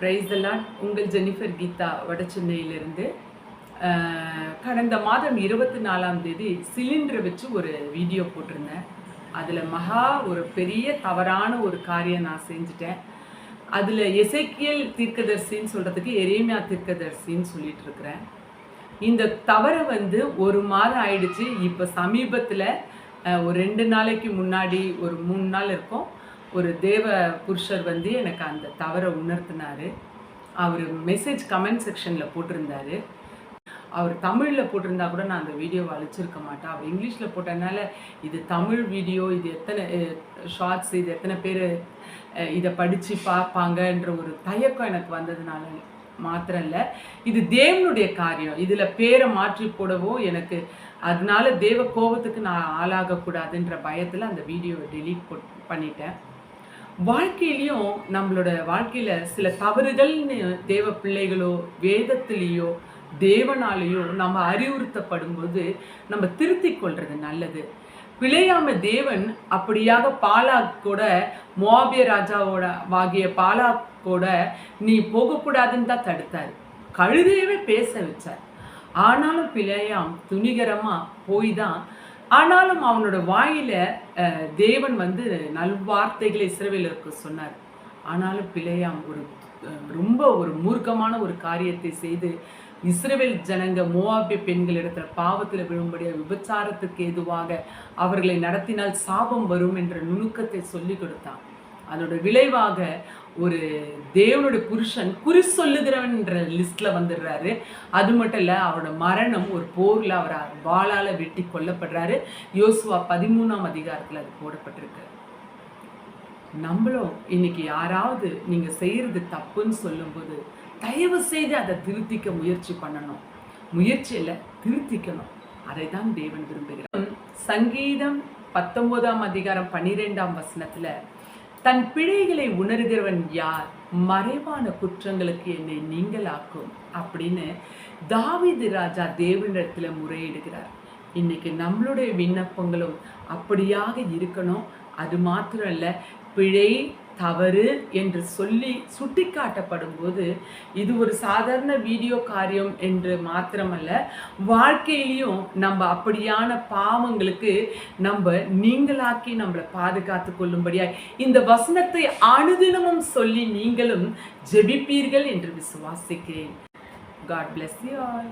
Price எல்லாம் உங்கள் Jennifer Geetha வடசென்னையிலிருந்து கடந்த மாதம் இருபத்தி நாலாம் தேதி சிலிண்டரை வச்சு ஒரு வீடியோ போட்டிருந்தேன். அதில் மகா ஒரு பெரிய தவறான ஒரு காரியம் நான் செஞ்சுட்டேன். அதில் எசைக்கியல் தீர்க்கதரிசின்னு சொல்கிறதுக்கு எரேமியா தீர்க்கதரிசின்னு சொல்லிட்டு இருக்கிறேன். இந்த தவறை வந்து ஒரு மாதம் ஆயிடுச்சு. இப்போ சமீபத்தில் ஒரு ரெண்டு நாளைக்கு முன்னாடி ஒரு மூணு நாள் இருக்கும். ஒரு தேவ புருஷர் வந்து எனக்கு அந்த தவறை உணர்த்தினார். அவர் மெசேஜ் கமெண்ட் செக்ஷனில் போட்டிருந்தார். அவர் தமிழில் போட்டிருந்தா கூட நான் அந்த வீடியோவை அழிச்சிருக்க மாட்டேன். அவர் இங்கிலீஷில் போட்டதுனால இது தமிழ் வீடியோ இது எத்தனை ஷார்ட்ஸ் இது எத்தனை பேர் இதை படித்து பார்ப்பாங்கன்ற ஒரு தயக்கம் எனக்கு வந்ததுனால மாத்திரம் இல்லை இது தேவனுடைய காரியம். இதில் பேரை மாற்றி போடவோ எனக்கு அதனால தேவ கோபத்துக்கு நான் ஆளாகக்கூடாதுன்ற பயத்தில் அந்த வீடியோவை டெலீட் போட் பண்ணிட்டேன். வாழ்க்கையிலையும் நம்மளோட வாழ்க்கையில் சில தவறுகள்னு தேவ பிள்ளைகளோ வேதத்திலேயோ தேவனாலேயோ நம்ம அறிவுறுத்தப்படும் போது நம்ம திருத்திக் கொள்வது நல்லது. பிழையாம தேவன் அப்படியாக பாலாக் கூட மோபிய ராஜாவோட ஆகிய பாலாக் கூட நீ போகக்கூடாதுன்னு தான் தடுத்தார். கழுதையவே பேச வச்சார். ஆனாலும் பிழையாம் துணிகரமாக போய் தான் ஆனாலும் அவனோட வாயில தேவன் வந்து நல்வார்த்தைகளை இஸ்ரவேலருக்கு சொன்னார். ஆனாலும் பிழையாம் ஒரு ரொம்ப ஒரு மூர்க்கமான ஒரு காரியத்தை செய்து இஸ்ரவேல் ஜனங்க மோவாபிய பெண்களிடத்துல பாவத்தில் விழும்படியாக விபச்சாரத்துக்கு ஏதுவாக அவர்களை நடத்தினால் சாபம் வரும் என்ற நுணுக்கத்தை சொல்லி கொடுத்தான். அதோட விளைவாக ஒரு தேவனுடைய புருஷன் குறி சொல்லுகிறவன்ற லிஸ்ட்ல வந்துடுறாரு. அது மட்டும் இல்லை அவரோட மரணம் ஒரு போரில் அவர் வாளால் வெட்டி கொல்லப்படுறாரு. யோசுவா பதிமூணாம் அதிகாரத்தில் அது போடப்பட்டிருக்கு. நம்மளும் இன்னைக்கு யாராவது நீங்கள் செய்கிறது தப்புன்னு சொல்லும்போது தயவு செய்து அதை திருத்திக்க முயற்சி பண்ணணும். முயற்சியில் திருத்திக்கணும். அதை தான் தேவன் விரும்புகிறார். சங்கீதம் பத்தொன்பதாம் அதிகாரம் பன்னிரெண்டாம் வசனத்தில் தன் பிழைகளை உணர்கிறவன் யார்? மறைவான குற்றங்களுக்கு என்னை நீங்களாக்கும் அப்படின்னு தாவிது ராஜா தேவனிடத்தில் முறையிடுகிறார். இன்னைக்கு நம்மளுடைய விண்ணப்பங்களும் அப்படியாக இருக்கணும். அது மாத்திரம் இல்லை பிழை தவறு என்று சொல்லி சுட்டிக்காட்டப்படும் போது இது ஒரு சாதாரண வீடியோ காரியம் என்று மாத்திரமல்ல வாழ்க்கையிலையும் நம்ம அப்படியான பாவங்களுக்கு நம்ம நீங்களாக்கி நம்மளை பாதுகாத்து கொள்ளும்படியாய் இந்த வசனத்தை அனுதினமும் சொல்லி நீங்களும் ஜெபிப்பீர்கள் என்று விசுவாசிக்கிறேன். God bless you all